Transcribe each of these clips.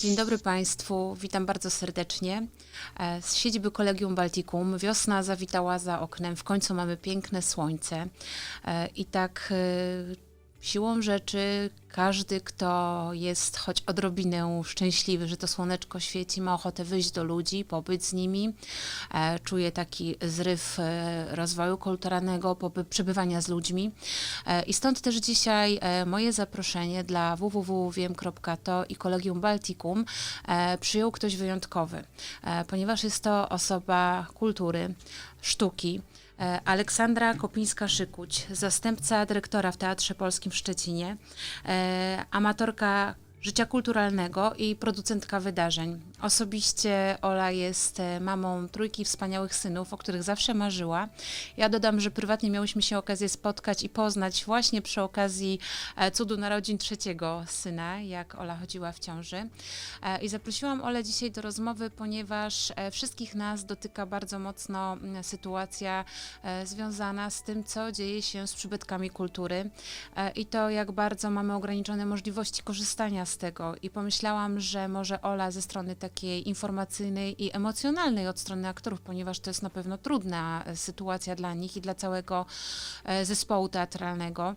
Dzień dobry Państwu, witam bardzo serdecznie. E, Z siedziby Kolegium Baltikum wiosna zawitała za oknem, w końcu mamy piękne słońce E, i tak e, siłą rzeczy każdy, kto jest choć odrobinę szczęśliwy, że to słoneczko świeci, ma ochotę wyjść do ludzi, pobyć z nimi, e, czuje taki zryw e, rozwoju kulturalnego, poby- przebywania z ludźmi. E, I stąd też dzisiaj e, moje zaproszenie dla www.wiem.to i Kolegium Baltikum e, przyjął ktoś wyjątkowy, e, ponieważ jest to osoba kultury, sztuki. E, Aleksandra Kopińska-Szykuć, zastępca dyrektora w Teatrze Polskim w Szczecinie, e, amatorka życia kulturalnego i producentka wydarzeń. Osobiście Ola jest e, mamą trójki wspaniałych synów, o których zawsze marzyła. Ja dodam, że prywatnie miałyśmy się okazję spotkać i poznać właśnie przy okazji e, cudu narodzin trzeciego syna, jak Ola chodziła w ciąży. E, I zaprosiłam Olę dzisiaj do rozmowy, ponieważ wszystkich nas dotyka bardzo mocno sytuacja związana z tym, co dzieje się z przybytkami kultury i to, jak bardzo mamy ograniczone możliwości korzystania z tego. I pomyślałam, że może Ola ze strony takiej informacyjnej i emocjonalnej od strony aktorów, ponieważ to jest na pewno trudna e, sytuacja dla nich i dla całego e, zespołu teatralnego,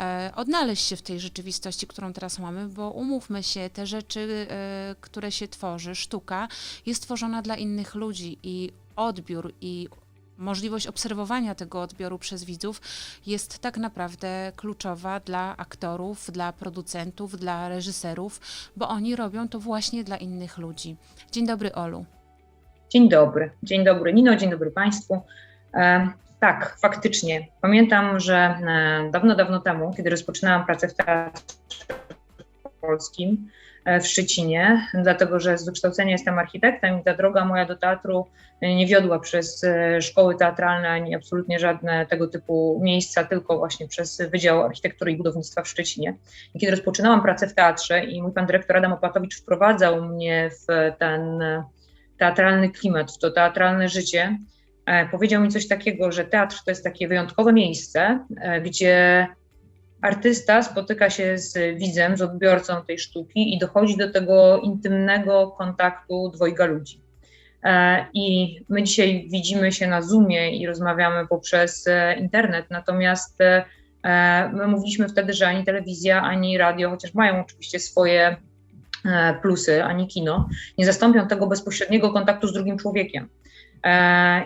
e, odnaleźć się w tej rzeczywistości, którą teraz mamy, bo umówmy się, te rzeczy, które się tworzy, sztuka, jest tworzona dla innych ludzi i odbiór i możliwość obserwowania tego odbioru przez widzów jest tak naprawdę kluczowa dla aktorów, dla producentów, dla reżyserów, bo oni robią to właśnie dla innych ludzi. Dzień dobry, Olu. Dzień dobry, dzień dobry Nino, dzień dobry Państwu. E, tak, faktycznie. Pamiętam, że e, dawno, dawno temu, kiedy rozpoczynałam pracę w Teatrze Polskim w Szczecinie, dlatego że z wykształcenia jestem architektem i ta droga moja do teatru e, nie wiodła przez e, szkoły teatralne ani absolutnie żadne tego typu miejsca, tylko właśnie przez Wydział Architektury i Budownictwa w Szczecinie. I kiedy rozpoczynałam pracę w teatrze i mój pan dyrektor Adam Opatowicz wprowadzał mnie w ten e, teatralny klimat, w to teatralne życie, e, powiedział mi coś takiego, że teatr to jest takie wyjątkowe miejsce, e, gdzie artysta spotyka się z widzem, z odbiorcą tej sztuki i dochodzi do tego intymnego kontaktu dwojga ludzi. E, I my dzisiaj widzimy się na Zoomie i rozmawiamy poprzez e, internet, natomiast e, my mówiliśmy wtedy, że ani telewizja, ani radio, chociaż mają oczywiście swoje plusy, ani kino, nie zastąpią tego bezpośredniego kontaktu z drugim człowiekiem.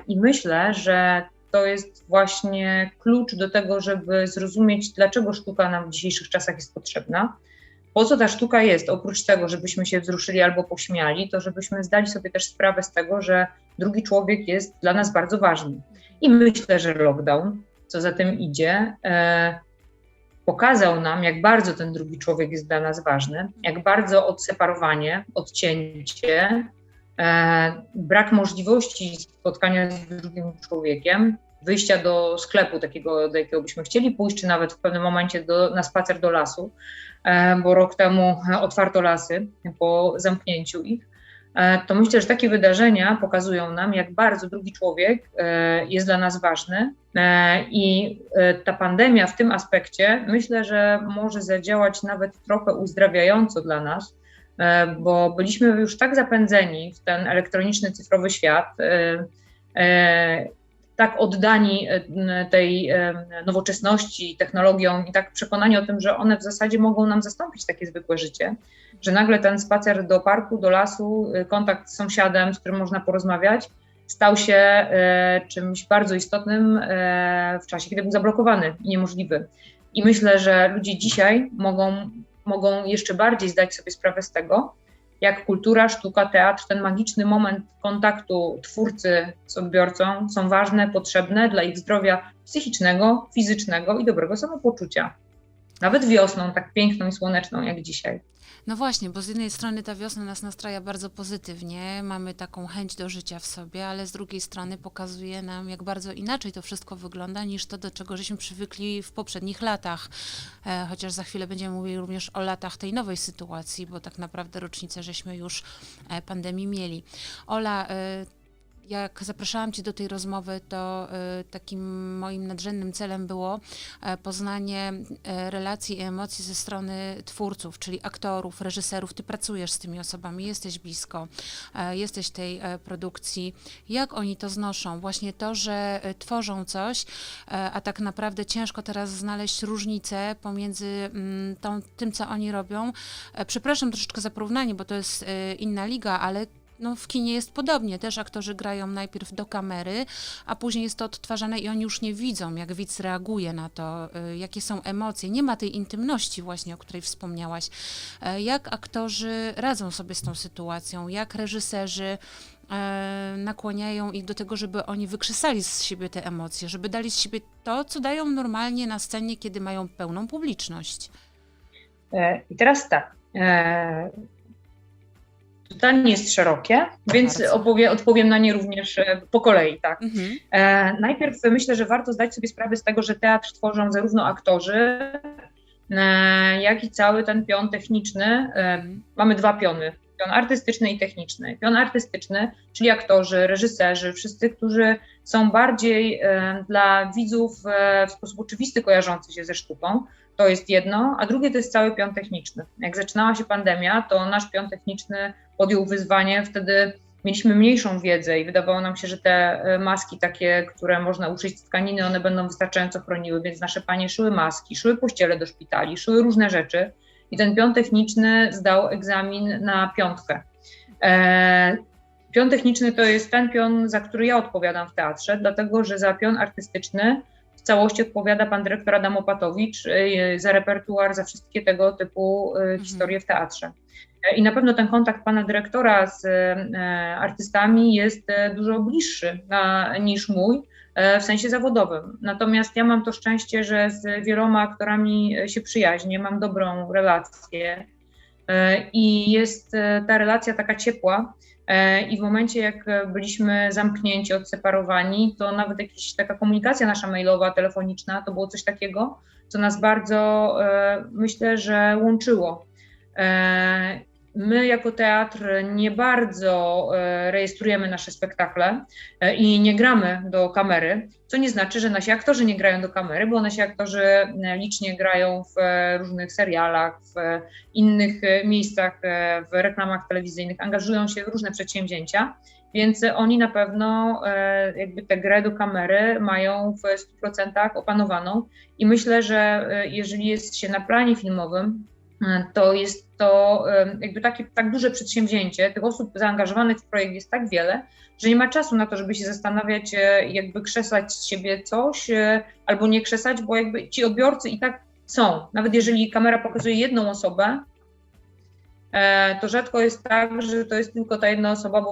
I myślę, że to jest właśnie klucz do tego, żeby zrozumieć, dlaczego sztuka nam w dzisiejszych czasach jest potrzebna. Po co ta sztuka jest? Oprócz tego, żebyśmy się wzruszyli albo pośmiali, to żebyśmy zdali sobie też sprawę z tego, że drugi człowiek jest dla nas bardzo ważny. I myślę, że lockdown, co za tym idzie, e, pokazał nam, jak bardzo ten drugi człowiek jest dla nas ważny, jak bardzo odseparowanie, odcięcie, brak możliwości spotkania z drugim człowiekiem, wyjścia do sklepu takiego, do jakiego byśmy chcieli pójść, czy nawet w pewnym momencie do, na spacer do lasu, e, bo rok temu otwarto lasy po zamknięciu ich. E, to myślę, że takie wydarzenia pokazują nam, jak bardzo drugi człowiek e, jest dla nas ważny. E, I e, ta pandemia w tym aspekcie myślę, że może zadziałać nawet trochę uzdrawiająco dla nas, e, bo byliśmy już tak zapędzeni w ten elektroniczny, cyfrowy świat, e, e, tak oddani e, tej e, nowoczesności, technologiom i tak przekonani o tym, że one w zasadzie mogą nam zastąpić takie zwykłe życie, że nagle ten spacer do parku, do lasu, e, kontakt z sąsiadem, z którym można porozmawiać, stał się e, czymś bardzo istotnym e, w czasie, kiedy był zablokowany i niemożliwy. I myślę, że ludzie dzisiaj mogą, mogą jeszcze bardziej zdać sobie sprawę z tego, jak kultura, sztuka, teatr, ten magiczny moment kontaktu twórcy z odbiorcą są ważne, potrzebne dla ich zdrowia psychicznego, fizycznego i dobrego samopoczucia. Nawet wiosną, tak piękną i słoneczną jak dzisiaj. No właśnie, bo z jednej strony ta wiosna nas nastraja bardzo pozytywnie, mamy taką chęć do życia w sobie, ale z drugiej strony pokazuje nam, jak bardzo inaczej to wszystko wygląda niż to, do czego żeśmy przywykli w poprzednich latach. E, chociaż za chwilę będziemy mówili również o latach tej nowej sytuacji, bo tak naprawdę rocznicę żeśmy już e, pandemii mieli. Ola, e, jak zapraszałam Cię do tej rozmowy, to y, takim moim nadrzędnym celem było e, poznanie e, relacji i emocji ze strony twórców, czyli aktorów, reżyserów. Ty pracujesz z tymi osobami, jesteś blisko, e, jesteś tej e, produkcji. Jak oni to znoszą? Właśnie to, że e, tworzą coś, e, a tak naprawdę ciężko teraz znaleźć różnicę pomiędzy mm, tą, tym, co oni robią. E, Przepraszam troszeczkę za porównanie, bo to jest e, inna liga, ale no, w kinie jest podobnie. Też aktorzy grają najpierw do kamery, a później jest to odtwarzane i oni już nie widzą, jak widz reaguje na to, y, jakie są emocje. Nie ma tej intymności właśnie, o której wspomniałaś. E, Jak aktorzy radzą sobie z tą sytuacją? Jak reżyserzy e, nakłaniają ich do tego, żeby oni wykrzesali z siebie te emocje, żeby dali z siebie to, co dają normalnie na scenie, kiedy mają pełną publiczność? E, I teraz tak. Pytanie jest szerokie, więc Bardzo. opowie, odpowiem na nie również e, po kolei. Tak. Mhm. E, najpierw myślę, że warto zdać sobie sprawę z tego, że teatr tworzą zarówno aktorzy, e, jak i cały ten pion techniczny. E, mamy dwa piony. Pion artystyczny i techniczny. Pion artystyczny, czyli aktorzy, reżyserzy, wszyscy, którzy są bardziej e, dla widzów e, w sposób oczywisty kojarzący się ze sztuką, to jest jedno, a drugie to jest cały pion techniczny. Jak zaczynała się pandemia, to nasz pion techniczny podjął wyzwanie, wtedy mieliśmy mniejszą wiedzę i wydawało nam się, że te e, maski takie, które można uszyć z tkaniny, one będą wystarczająco chroniły, więc nasze panie szyły maski, szyły pościele do szpitali, szyły różne rzeczy i ten pion techniczny zdał egzamin na piątkę. E, Pion techniczny to jest ten pion, za który ja odpowiadam w teatrze, dlatego że za pion artystyczny całości odpowiada pan dyrektor Adam Opatowicz y, za repertuar, za wszystkie tego typu y, historie w teatrze. E, I na pewno ten kontakt pana dyrektora z e, artystami jest e, dużo bliższy niż mój w sensie zawodowym. Natomiast ja mam to szczęście, że z wieloma aktorami się przyjaźnię, mam dobrą relację i jest e, ta relacja taka ciepła. E, I w momencie, jak e, byliśmy zamknięci, odseparowani, to nawet jakaś taka komunikacja nasza mailowa, telefoniczna, to było coś takiego, co nas bardzo, e, myślę, że łączyło. My jako teatr nie bardzo e, rejestrujemy nasze spektakle e, i nie gramy do kamery, co nie znaczy, że nasi aktorzy nie grają do kamery, bo nasi aktorzy e, licznie grają w różnych serialach, w innych miejscach, w reklamach telewizyjnych, angażują się w różne przedsięwzięcia, więc oni na pewno jakby tę grę do kamery mają w 100% opanowaną. I myślę, że jeżeli jest się na planie filmowym, to jest to jakby takie tak duże przedsięwzięcie, tych osób zaangażowanych w projekt jest tak wiele, że nie ma czasu na to, żeby się zastanawiać, e, jakby krzesać z siebie coś e, albo nie krzesać, bo jakby ci odbiorcy i tak są. Nawet jeżeli kamera pokazuje jedną osobę, e, to rzadko jest tak, że to jest tylko ta jedna osoba,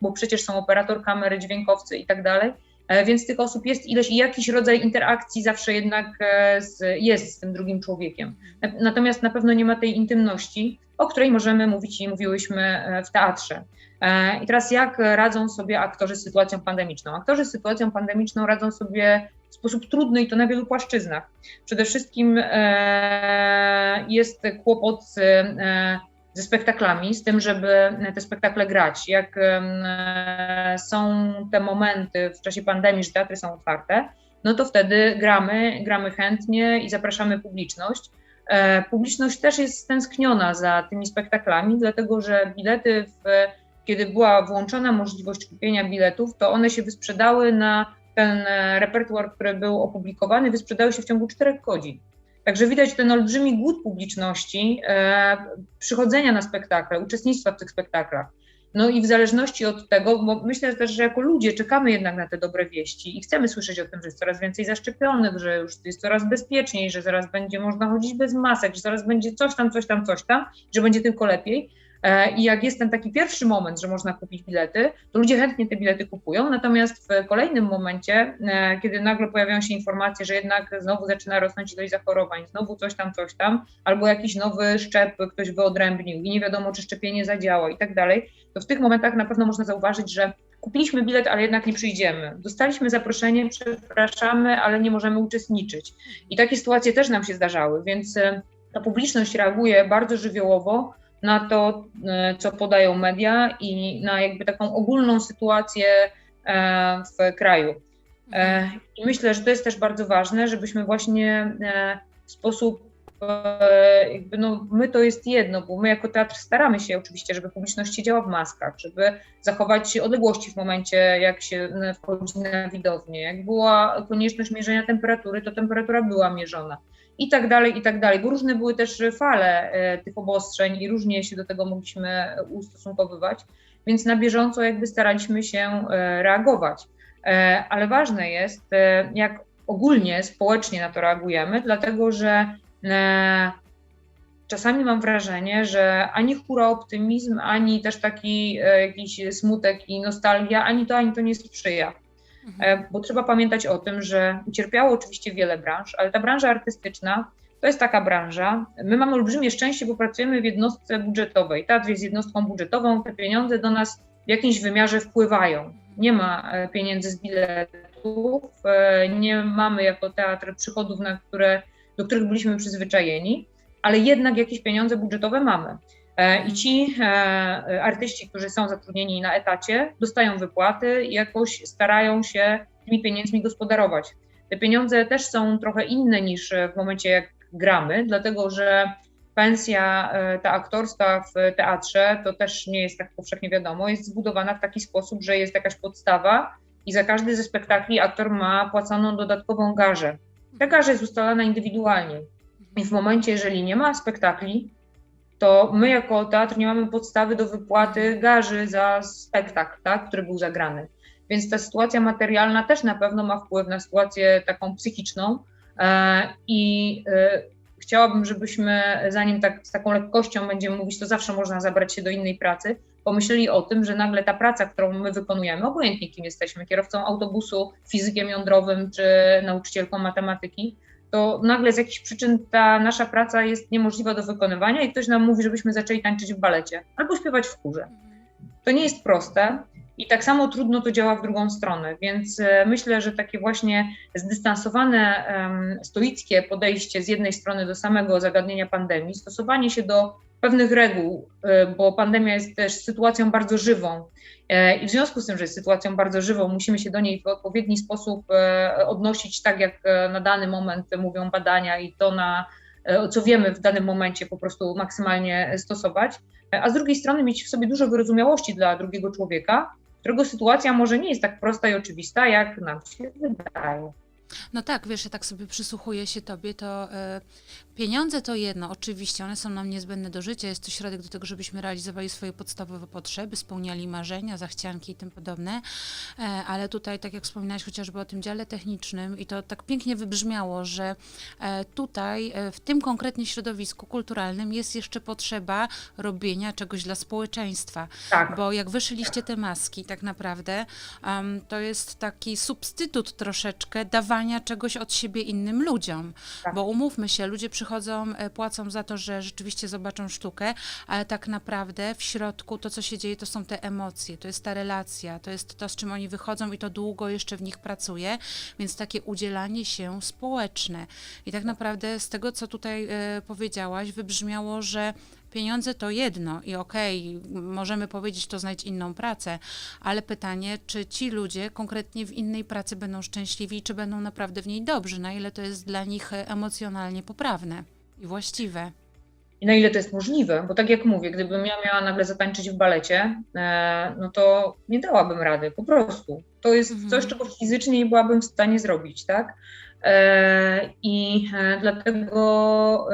bo przecież są operator kamery, dźwiękowcy i tak dalej. E, Więc tych osób jest ileś i jakiś rodzaj interakcji zawsze jednak e, z, jest z tym drugim człowiekiem. Na- Natomiast na pewno nie ma tej intymności, o której możemy mówić i mówiłyśmy e, w teatrze. I teraz jak radzą sobie aktorzy z sytuacją pandemiczną? Aktorzy z sytuacją pandemiczną radzą sobie w sposób trudny i to na wielu płaszczyznach. Przede wszystkim jest kłopot z, ze spektaklami, z tym, żeby te spektakle grać. Jak są te momenty w czasie pandemii, że teatry są otwarte, no to wtedy gramy, gramy chętnie i zapraszamy publiczność. E, Publiczność też jest stęskniona za tymi spektaklami, dlatego że bilety, w, kiedy była włączona możliwość kupienia biletów, to one się wysprzedały na ten repertuar, który był opublikowany, wysprzedały się w ciągu czterech godzin. Także widać ten olbrzymi głód publiczności, e, przychodzenia na spektakle, uczestnictwa w tych spektaklach. No i w zależności od tego, bo myślę też, że jako ludzie czekamy jednak na te dobre wieści i chcemy słyszeć o tym, że jest coraz więcej zaszczepionych, że już jest coraz bezpieczniej, że zaraz będzie można chodzić bez masek, że zaraz będzie coś tam, coś tam, coś tam, że będzie tylko lepiej. E, I jak jest ten taki pierwszy moment, że można kupić bilety, to ludzie chętnie te bilety kupują. Natomiast w kolejnym momencie, e, kiedy nagle pojawiają się informacje, że jednak znowu zaczyna rosnąć ilość zachorowań, znowu coś tam, coś tam, albo jakiś nowy szczep ktoś wyodrębnił i nie wiadomo, czy szczepienie zadziała i tak dalej, to w tych momentach na pewno można zauważyć, że kupiliśmy bilet, ale jednak nie przyjdziemy. Dostaliśmy zaproszenie, przepraszamy, ale nie możemy uczestniczyć. I takie sytuacje też nam się zdarzały, więc e, ta publiczność reaguje bardzo żywiołowo na to, e, co podają media i na jakby taką ogólną sytuację e, w kraju. E, I myślę, że to jest też bardzo ważne, żebyśmy właśnie w sposób jakby no, my to jest jedno, bo my jako teatr staramy się oczywiście, żeby publiczność siedziała w maskach, żeby zachować odległości w momencie, jak się wchodzi na widownię. Jak była konieczność mierzenia temperatury, to temperatura była mierzona. I tak dalej, i tak dalej, bo różne były też fale e, tych obostrzeń i różnie się do tego mogliśmy ustosunkowywać, więc na bieżąco jakby staraliśmy się e, reagować. E, Ale ważne jest, jak ogólnie społecznie na to reagujemy, dlatego że czasami mam wrażenie, że ani hura optymizm, ani też taki jakiś smutek i nostalgia, ani to, ani to nie sprzyja. E, Bo trzeba pamiętać o tym, że ucierpiało oczywiście wiele branż, ale ta branża artystyczna to jest taka branża. My mamy olbrzymie szczęście, bo pracujemy w jednostce budżetowej. Teatr jest jednostką budżetową, te pieniądze do nas w jakimś wymiarze wpływają. Nie ma e, pieniędzy z biletów, e, nie mamy jako teatr przychodów, na które, do których byliśmy przyzwyczajeni, ale jednak jakieś pieniądze budżetowe mamy. E, I ci e, artyści, którzy są zatrudnieni na etacie, dostają wypłaty i jakoś starają się tymi pieniędzmi gospodarować. Te pieniądze też są trochę inne niż w momencie, jak gramy, dlatego że pensja e, ta aktorska w teatrze, to też nie jest tak powszechnie wiadomo, jest zbudowana w taki sposób, że jest jakaś podstawa i za każdy ze spektakli aktor ma płaconą dodatkową garzę. Ta garza jest ustalana indywidualnie. I w momencie, jeżeli nie ma spektakli, to my jako teatr nie mamy podstawy do wypłaty garzy za spektakl, tak, który był zagrany. Więc ta sytuacja materialna też na pewno ma wpływ na sytuację taką psychiczną. E, I e, chciałabym, żebyśmy, zanim tak z taką lekkością będziemy mówić, to zawsze można zabrać się do innej pracy, pomyśleli o tym, że nagle ta praca, którą my wykonujemy, obojętnie kim jesteśmy, kierowcą autobusu, fizykiem jądrowym czy nauczycielką matematyki, to nagle z jakichś przyczyn ta nasza praca jest niemożliwa do wykonywania i ktoś nam mówi, żebyśmy zaczęli tańczyć w balecie albo śpiewać w chórze. To nie jest proste i tak samo trudno to działa w drugą stronę, więc e, myślę, że takie właśnie zdystansowane, stoickie podejście z jednej strony do samego zagadnienia pandemii, stosowanie się do pewnych reguł, e, bo pandemia jest też sytuacją bardzo żywą e, i w związku z tym, że jest sytuacją bardzo żywą, musimy się do niej w odpowiedni sposób e, odnosić, tak jak e, na dany moment mówią badania i to na co wiemy w danym momencie po prostu maksymalnie stosować, a z drugiej strony mieć w sobie dużo wyrozumiałości dla drugiego człowieka, którego sytuacja może nie jest tak prosta i oczywista, jak nam się wydaje. No tak, wiesz, ja tak sobie przysłuchuję się tobie, to e, pieniądze to jedno, oczywiście, one są nam niezbędne do życia, jest to środek do tego, żebyśmy realizowali swoje podstawowe potrzeby, spełniali marzenia, zachcianki i tym podobne, e, ale tutaj, tak jak wspominałeś chociażby o tym dziale technicznym i to tak pięknie wybrzmiało, że e, tutaj, e, w tym konkretnie środowisku kulturalnym jest jeszcze potrzeba robienia czegoś dla społeczeństwa, Tak, bo jak wyszyliście te maski, tak naprawdę, em, to jest taki substytut troszeczkę dawania czegoś od siebie innym ludziom. Tak. Bo umówmy się, ludzie przychodzą, e, płacą za to, że rzeczywiście zobaczą sztukę, ale tak naprawdę w środku to, co się dzieje, to są te emocje, to jest ta relacja, to jest to, z czym oni wychodzą i to długo jeszcze w nich pracuje, więc takie udzielanie się społeczne. I tak naprawdę z tego, co tutaj e, powiedziałaś, wybrzmiało, że pieniądze to jedno i okej, możemy powiedzieć, to znajdź inną pracę, ale pytanie, czy ci ludzie konkretnie w innej pracy będą szczęśliwi, czy będą naprawdę w niej dobrzy, na ile to jest dla nich e, emocjonalnie poprawne i właściwe. i na ile to jest możliwe, bo tak jak mówię, gdybym ja miała nagle zatańczyć w balecie, e, no to nie dałabym rady, po prostu. To jest Mhm. coś, czego fizycznie nie byłabym w stanie zrobić, tak? E, I dlatego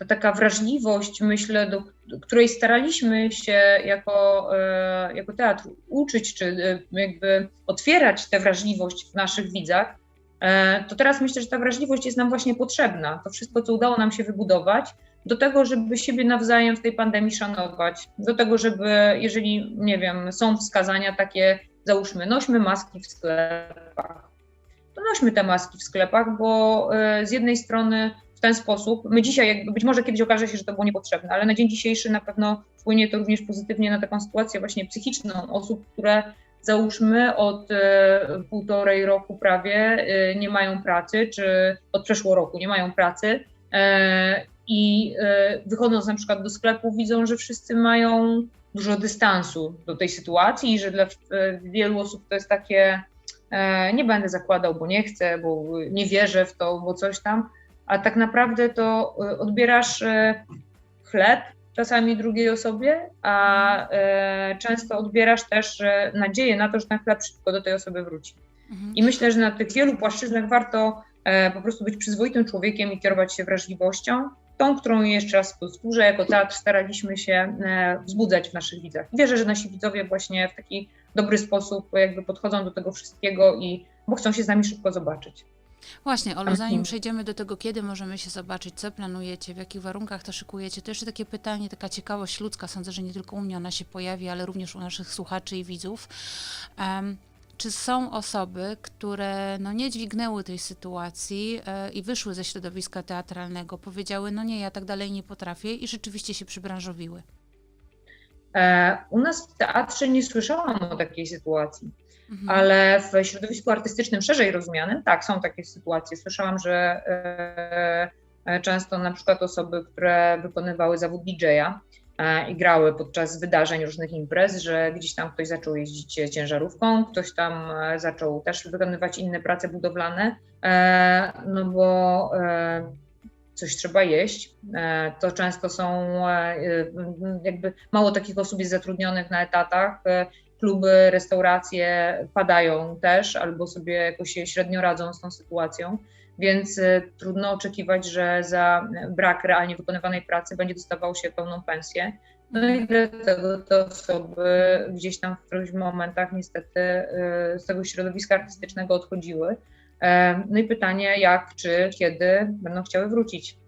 ta taka wrażliwość, myślę, do, której staraliśmy się jako, e, jako teatr uczyć, czy e, jakby otwierać tę wrażliwość w naszych widzach, e, to teraz myślę, że ta wrażliwość jest nam właśnie potrzebna. To wszystko, co udało nam się wybudować, do tego, żeby siebie nawzajem w tej pandemii szanować, do tego, żeby, jeżeli, nie wiem, są wskazania takie, załóżmy, nośmy maski w sklepach, to nośmy te maski w sklepach, bo z jednej strony w ten sposób, my dzisiaj, jakby być może kiedyś okaże się, że to było niepotrzebne, ale na dzień dzisiejszy na pewno wpłynie to również pozytywnie na taką sytuację właśnie psychiczną osób, które załóżmy od e, półtorej roku prawie e, nie mają pracy, czy od przeszło roku nie mają pracy. E, i e, wychodząc na przykład do sklepu, widzą, że wszyscy mają dużo dystansu do tej sytuacji i że dla e, wielu osób to jest takie, e, nie będę zakładał, bo nie chcę, bo nie wierzę w to, bo coś tam, a tak naprawdę to e, odbierasz e, chleb czasami drugiej osobie, a e, często odbierasz też nadzieję na to, że ten chleb szybko do tej osoby wróci. Mhm. I myślę, że na tych wielu płaszczyznach warto e, po prostu być przyzwoitym człowiekiem i kierować się wrażliwością, tą, którą jeszcze raz powtórzę, jako teatr staraliśmy się e, wzbudzać w naszych widzach. Wierzę, że nasi widzowie właśnie w taki dobry sposób jakby podchodzą do tego wszystkiego i bo chcą się z nami szybko zobaczyć. Właśnie, Olu, Mhm. zanim przejdziemy do tego, kiedy możemy się zobaczyć, co planujecie, w jakich warunkach to szykujecie, to jeszcze takie pytanie, taka ciekawość ludzka, sądzę, że nie tylko u mnie ona się pojawi, ale również u naszych słuchaczy i widzów. Em, czy są osoby, które no, nie dźwignęły tej sytuacji e, i wyszły ze środowiska teatralnego, powiedziały, no nie, ja tak dalej nie potrafię i rzeczywiście się przybranżowiły? E, u nas w teatrze nie słyszałam o takiej sytuacji. Mhm. ale w środowisku artystycznym szerzej rozumianym, tak, są takie sytuacje. Słyszałam, że e, e, często na przykład osoby, które wykonywały zawód DJ-a e, i grały podczas wydarzeń różnych imprez, że gdzieś tam ktoś zaczął jeździć ciężarówką, ktoś tam zaczął też wykonywać inne prace budowlane, no bo coś trzeba jeść. To często są jakby mało takich osób jest zatrudnionych na etatach. Kluby, restauracje padają też albo sobie jakoś średnio radzą z tą sytuacją, więc y, trudno oczekiwać, że za brak realnie wykonywanej pracy będzie dostawał się pełną pensję. No i dlatego te osoby gdzieś tam w którychś momentach niestety y, z tego środowiska artystycznego odchodziły. E, No i pytanie, jak, czy, kiedy będą chciały wrócić.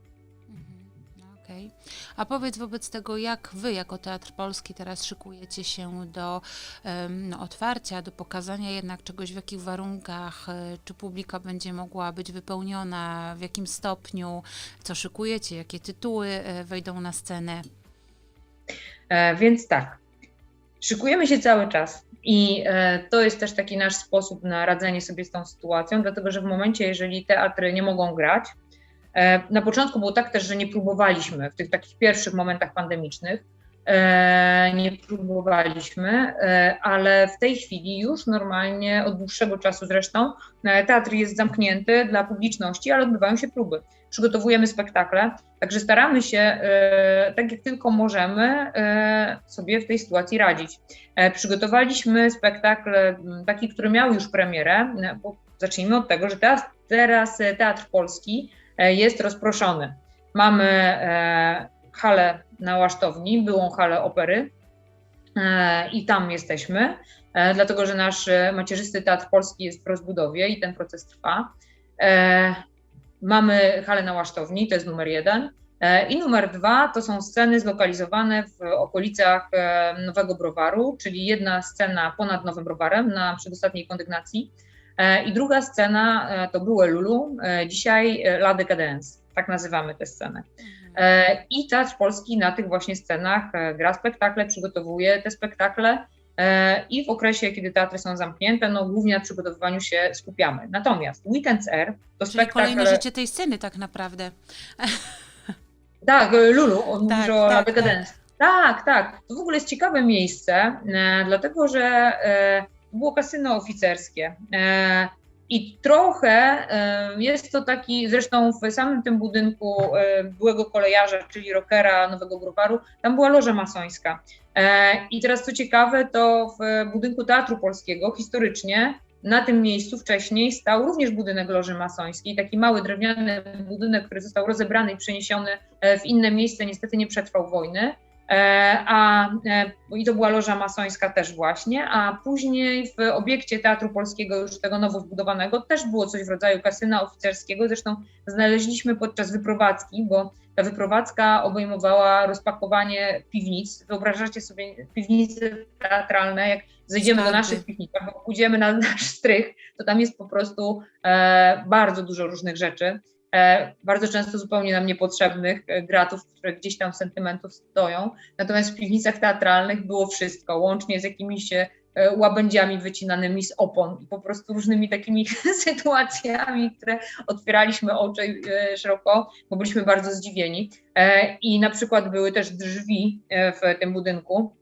A powiedz wobec tego, jak wy jako Teatr Polski teraz szykujecie się do no, otwarcia, do pokazania jednak czegoś, w jakich warunkach, e, czy publika będzie mogła być wypełniona, w jakim stopniu, co szykujecie, jakie tytuły e, wejdą na scenę? E, Więc tak, szykujemy się cały czas i to jest też taki nasz sposób na radzenie sobie z tą sytuacją, dlatego że w momencie, jeżeli teatry nie mogą grać, na początku było tak też, że nie próbowaliśmy w tych takich pierwszych momentach pandemicznych, e, nie próbowaliśmy, e, ale w tej chwili już normalnie od dłuższego czasu zresztą e, teatr jest zamknięty dla publiczności, ale odbywają się próby. Przygotowujemy spektakle, Także staramy się, e, tak jak tylko możemy, e, sobie w tej sytuacji radzić. E, Przygotowaliśmy spektakl taki, który miał już premierę, e, bo zacznijmy od tego, że teraz, teraz e, Teatr Polski e, jest rozproszony. Mamy e, halę na Łasztowni, byłą halę opery e, i tam jesteśmy, e, dlatego że nasz e, macierzysty Teatr Polski jest w rozbudowie i ten proces trwa. E, Mamy halę na Łasztowni, to jest numer jeden. E, I numer dwa to są sceny zlokalizowane w okolicach e, Nowego Browaru, czyli jedna scena ponad Nowym Browarem na przedostatniej kondygnacji. E, I druga scena e, to były Lulu, e, dzisiaj La Decadence, tak nazywamy tę scenę. E, I Teatr Polski na tych właśnie scenach gra spektakle, przygotowuje te spektakle i w okresie, kiedy teatry są zamknięte, no głównie na przygotowywaniu się skupiamy. Natomiast Weekends Air to Czyli kolejne spektakl... życie tej sceny tak naprawdę. Tak, Lulu, on Tak, mówi o tak, La Decadence. Tak, tak. To w ogóle jest ciekawe miejsce, dlatego że było kasyno oficerskie. E, I trochę e, jest to taki, zresztą w samym tym budynku e, byłego kolejarza, czyli rockera Nowego Browaru, tam była loża masońska. I teraz co ciekawe, to w budynku Teatru Polskiego historycznie na tym miejscu wcześniej stał również budynek loży masońskiej, taki mały drewniany budynek, który został rozebrany i przeniesiony w inne miejsce, niestety nie przetrwał wojny. E, A, e, I to była loża masońska też właśnie, a później w obiekcie Teatru Polskiego, już tego nowo zbudowanego, też było coś w rodzaju kasyna oficerskiego. Zresztą znaleźliśmy podczas wyprowadzki, bo ta wyprowadzka obejmowała rozpakowanie piwnic. Wyobrażacie sobie piwnice teatralne, jak zejdziemy do naszych piwnic, albo pójdziemy na nasz strych, to tam jest po prostu e, bardzo dużo różnych rzeczy bardzo często zupełnie nam niepotrzebnych e, gratów, które gdzieś tam sentymentów stoją. Natomiast w piwnicach teatralnych było wszystko, łącznie z jakimiś e, e, łabędziami wycinanymi z opon i po prostu różnymi takimi sytuacjami, które otwieraliśmy oczy e, szeroko, bo byliśmy bardzo zdziwieni. E, I na przykład były też drzwi e, w tym budynku,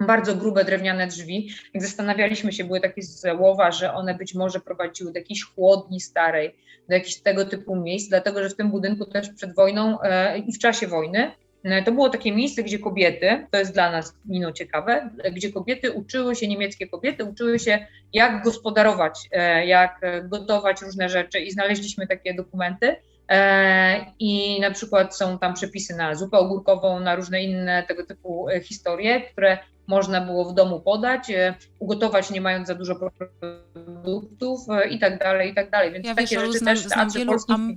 bardzo grube drewniane drzwi. Jak zastanawialiśmy się, były takie słowa, że one być może prowadziły do jakiejś chłodni starej, do jakichś tego typu miejsc, dlatego że w tym budynku też przed wojną e, i w czasie wojny e, to było takie miejsce, gdzie kobiety, to jest dla nas mino ciekawe, e, gdzie kobiety uczyły się, niemieckie kobiety uczyły się, jak gospodarować, e, jak gotować różne rzeczy i znaleźliśmy takie dokumenty. E, I na przykład są tam przepisy na zupę ogórkową, na różne inne tego typu e, historie, które można było w domu podać, e, ugotować nie mając za dużo produktów e, i tak dalej, i tak dalej. Więc Ja takie wiesz, rzeczy znam- też znam wielu am-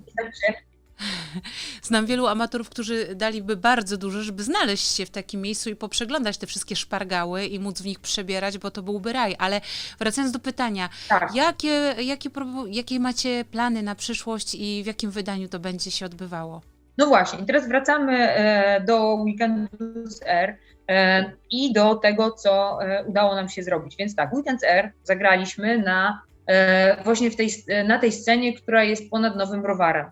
Znam wielu amatorów, którzy daliby bardzo dużo, żeby znaleźć się w takim miejscu i poprzeglądać te wszystkie szpargały i móc w nich przebierać, bo to byłby raj. Ale wracając do pytania, tak. jakie, jakie, jakie macie plany na przyszłość i w jakim wydaniu to będzie się odbywało? No właśnie, i teraz wracamy e, do Weekendu z R i do tego, co e, udało nam się zrobić. Więc tak, Weekend z R zagraliśmy na e, właśnie w tej, na tej scenie, która jest ponad Nowym Browarem.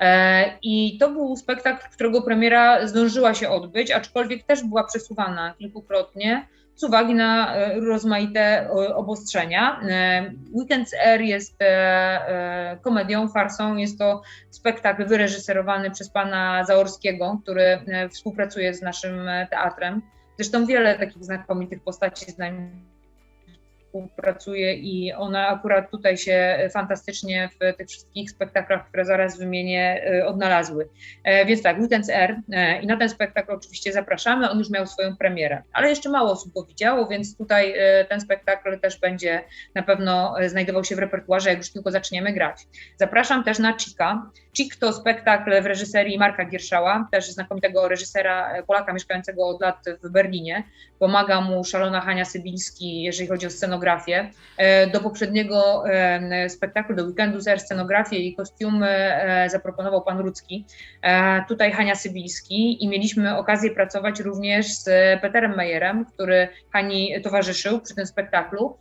E, I to był spektakl, którego premiera zdążyła się odbyć, aczkolwiek też była przesuwana kilkukrotnie z uwagi na e, rozmaite e, obostrzenia. E, Weekend z R jest e, e, komedią, farsą, jest to spektakl wyreżyserowany przez pana Zaorskiego, który e, współpracuje z naszym e, teatrem. Zresztą wiele takich znakomitych postaci z nami współpracuje i one akurat tutaj się fantastycznie w tych wszystkich spektaklach, które zaraz wymienię, e, odnalazły. E, Więc tak, Weekends R e, i na ten spektakl oczywiście zapraszamy, on już miał swoją premierę, ale jeszcze mało osób go widziało, więc tutaj e, ten spektakl też będzie na pewno znajdował się w repertuarze, jak już tylko zaczniemy grać. Zapraszam też na Chica. Chick to spektakl w reżyserii Marka Gierszała, też znakomitego reżysera Polaka mieszkającego od lat w Berlinie. Pomaga mu szalona Hania Sybilski, jeżeli chodzi o scenografię. E, Do poprzedniego spektaklu, do weekendu z scenografię i kostiumy e, zaproponował pan Rudzki. E, Tutaj Hania Sybilski i mieliśmy okazję pracować również z Peterem Mejerem, który Hani towarzyszył przy tym spektaklu.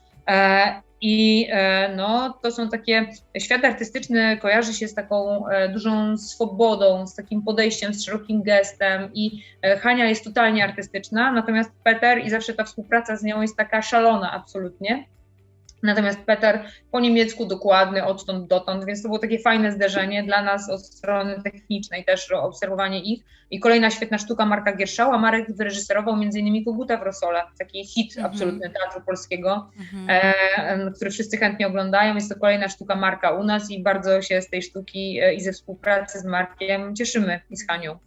I e, no, to są takie, świat artystyczny kojarzy się z taką e, dużą swobodą, z takim podejściem, z szerokim gestem i e, Hania jest totalnie artystyczna, natomiast Peter i zawsze ta współpraca z nią jest taka szalona absolutnie. Natomiast Peter po niemiecku dokładny, odtąd dotąd, więc to było takie fajne zderzenie dla nas od strony technicznej, też obserwowanie ich. I kolejna świetna sztuka Marka Gierszała. Marek wyreżyserował m.in. Koguta w Rosole, taki hit Mhm. absolutny teatru polskiego, Mhm. e, który wszyscy chętnie oglądają. Jest to kolejna sztuka Marka u nas i bardzo się z tej sztuki e, i ze współpracy z Markiem cieszymy i z Hanią.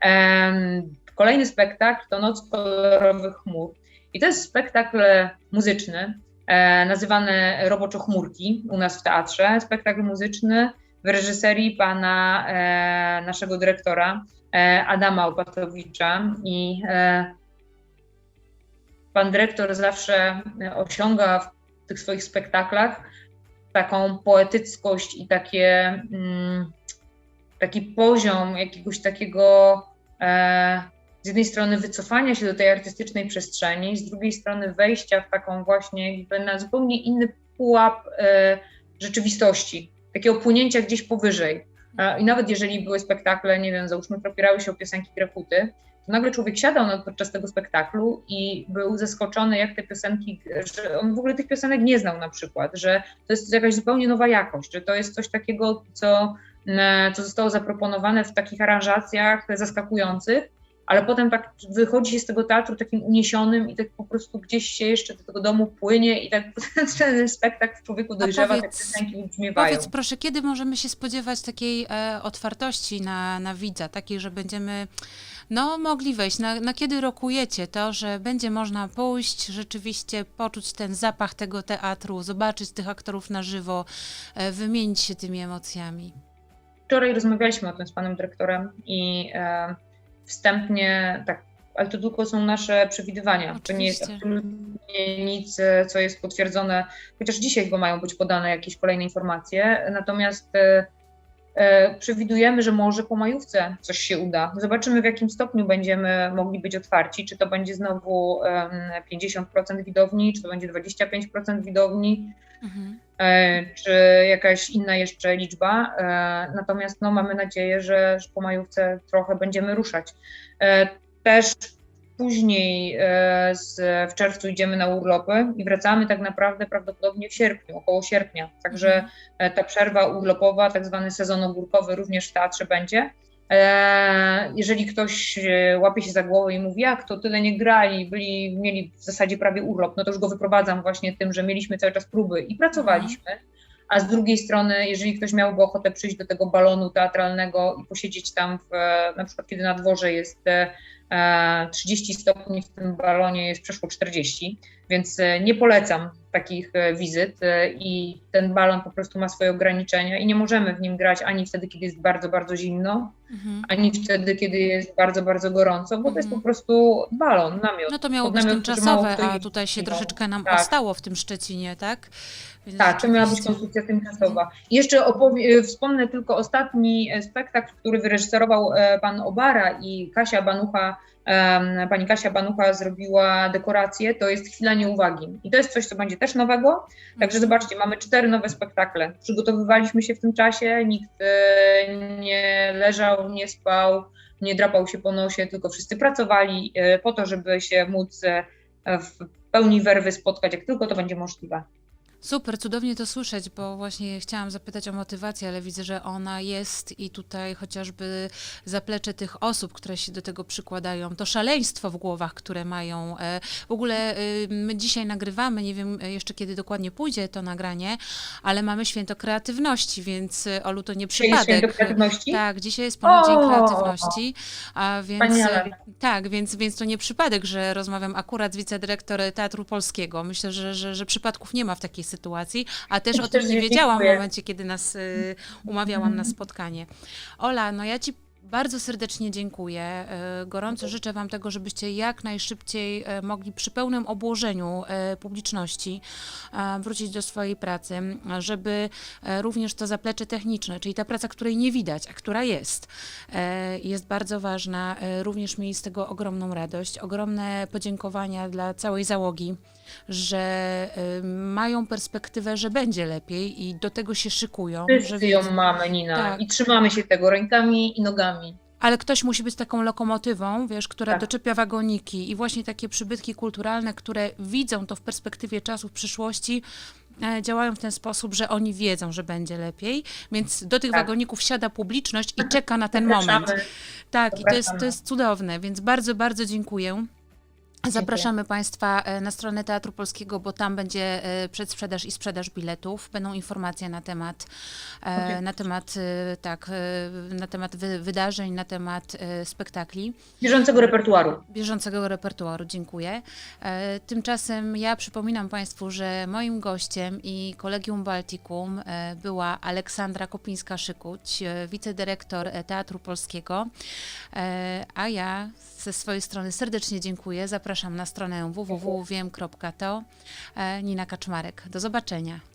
Em, Kolejny spektakl to Noc kolorowych chmur. I to jest spektakl muzyczny, e, nazywany Roboczo Chmurki u nas w teatrze. Spektakl muzyczny w reżyserii pana e, naszego dyrektora e, Adama Opatowicza i pan dyrektor zawsze osiąga w tych swoich spektaklach taką poetyckość i takie, mm, taki poziom jakiegoś takiego z jednej strony wycofania się do tej artystycznej przestrzeni, z drugiej strony wejścia w taką właśnie jakby na zupełnie inny pułap e, rzeczywistości, takiego płynięcia gdzieś powyżej. E, I nawet jeżeli były spektakle, nie wiem, załóżmy, które opierały się o piosenki Grechuty, to nagle człowiek siadał podczas tego spektaklu i był zaskoczony, jak te piosenki, że on w ogóle tych piosenek nie znał na przykład, że to jest jakaś zupełnie nowa jakość, że to jest coś takiego, co, e, co zostało zaproponowane w takich aranżacjach zaskakujących, ale potem tak wychodzi się z tego teatru takim uniesionym i tak po prostu gdzieś się jeszcze do tego domu płynie i tak ten spektakl w człowieku dojrzewa, te powiedz- piosenki wybrzmiewają. Powiedz proszę, kiedy możemy się spodziewać takiej e, otwartości na, na widza, takiej, że będziemy no, mogli wejść, na, na kiedy rokujecie to, że będzie można pójść, rzeczywiście poczuć ten zapach tego teatru, zobaczyć tych aktorów na żywo, e, wymienić się tymi emocjami. Wczoraj rozmawialiśmy o tym z panem dyrektorem i e, wstępnie tak, ale to tylko są nasze przewidywania. To nie jest Oczywiście. absolutnie nic, co jest potwierdzone, chociaż dzisiaj chyba mają być podane jakieś kolejne informacje. Natomiast E, Przewidujemy, że może po majówce coś się uda. Zobaczymy, w jakim stopniu będziemy mogli być otwarci. Czy to będzie znowu em, 50% widowni, czy to będzie 25% widowni, Mhm. e, czy jakaś inna jeszcze liczba. E, Natomiast no, mamy nadzieję, że, że po majówce trochę będziemy ruszać. E, Też później e, z, w czerwcu idziemy na urlopy i wracamy tak naprawdę prawdopodobnie w sierpniu, około sierpnia. Także Mhm. e, ta przerwa urlopowa, tak zwany sezon ogórkowy również w teatrze będzie. E, Jeżeli ktoś łapie się za głowę i mówi, jak to tyle nie grali, byli, mieli w zasadzie prawie urlop, no to już go wyprowadzam właśnie tym, że mieliśmy cały czas próby i pracowaliśmy. A z drugiej strony, jeżeli ktoś miałby ochotę przyjść do tego balonu teatralnego i posiedzieć tam, w, na przykład kiedy na dworze jest 30 stopni, w tym balonie jest przeszło 40, więc e, nie polecam takich e, wizyt e, i ten balon po prostu ma swoje ograniczenia i nie możemy w nim grać ani wtedy, kiedy jest bardzo, bardzo zimno, Mhm. ani wtedy, kiedy jest bardzo, bardzo gorąco, bo to jest Mhm. po prostu balon, namiot. No to miało być namiot, tymczasowe, a tutaj się troszeczkę nam Tak. ostało w tym Szczecinie, tak? Więc Tak, to miała być konstrukcja tymczasowa. Jeszcze opowie, wspomnę tylko ostatni e, spektakl, który wyreżyserował e, pan Obara i Kasia Banucha, pani Kasia Banucha zrobiła dekorację, to jest Chwila Nieuwagi. I to jest coś, co będzie też nowego. Także Mhm. zobaczcie, mamy cztery nowe spektakle. Przygotowywaliśmy się w tym czasie, nikt e, nie leżał, nie spał, nie drapał się po nosie, tylko wszyscy pracowali e, po to, żeby się móc e, w pełni werwy spotkać, jak tylko to będzie możliwe. Super, cudownie to słyszeć, bo właśnie chciałam zapytać o motywację, ale widzę, że ona jest i tutaj chociażby zaplecze tych osób, które się do tego przykładają, to szaleństwo w głowach, które mają. e, W ogóle y, my dzisiaj nagrywamy, nie wiem e, jeszcze kiedy dokładnie pójdzie to nagranie, ale mamy święto kreatywności, więc e, Olu, to nie przypadek. Święto Kreatywności? Tak, dzisiaj jest ponad Dzień! Kreatywności, a więc Wspaniale. tak, więc, więc to nie przypadek, że rozmawiam akurat z wicedyrektor Teatru Polskiego. Myślę, że, że, że przypadków nie ma w takiej sytuacji, a też o tym nie wiedziałam w momencie, kiedy nas y, umawiałam na spotkanie. Ola, no ja Ci bardzo serdecznie dziękuję. Y, Gorąco życzę Wam tego, żebyście jak najszybciej y, mogli przy pełnym obłożeniu y, publiczności wrócić do swojej pracy, żeby również to zaplecze techniczne, czyli ta praca, której nie widać, a która jest, jest bardzo ważna. Również mieli z tego ogromną radość, ogromne podziękowania dla całej załogi, że y, mają perspektywę, że będzie lepiej i do tego się szykują. Wszyscy ją mamy, Nina. Tak. I trzymamy się tego rękami i nogami. Ale ktoś musi być taką lokomotywą, wiesz, która Tak. doczepia wagoniki i właśnie takie przybytki kulturalne, które widzą to w perspektywie czasu, w przyszłości, e, działają w ten sposób, że oni wiedzą, że będzie lepiej, więc do tych Tak. wagoników siada publiczność i czeka na ten moment. Zapraszamy. Tak, i to jest, to jest cudowne, więc bardzo, bardzo dziękuję. Zapraszamy Państwa e, na stronę Teatru Polskiego, bo tam będzie e, przedsprzedaż i sprzedaż biletów. Będą informacje na temat, e, na temat, tak, na temat wy, wydarzeń, na temat spektakli Bieżącego repertuaru. bieżącego repertuaru. Dziękuję. Tymczasem ja przypominam Państwu, że moim gościem i kolegium Baltikum była Aleksandra Kopińska-Szykuć, wicedyrektor Teatru Polskiego, a ja ze swojej strony serdecznie dziękuję. Zapraszam na stronę www.wiem.to. E, Nina Kaczmarek. Do zobaczenia.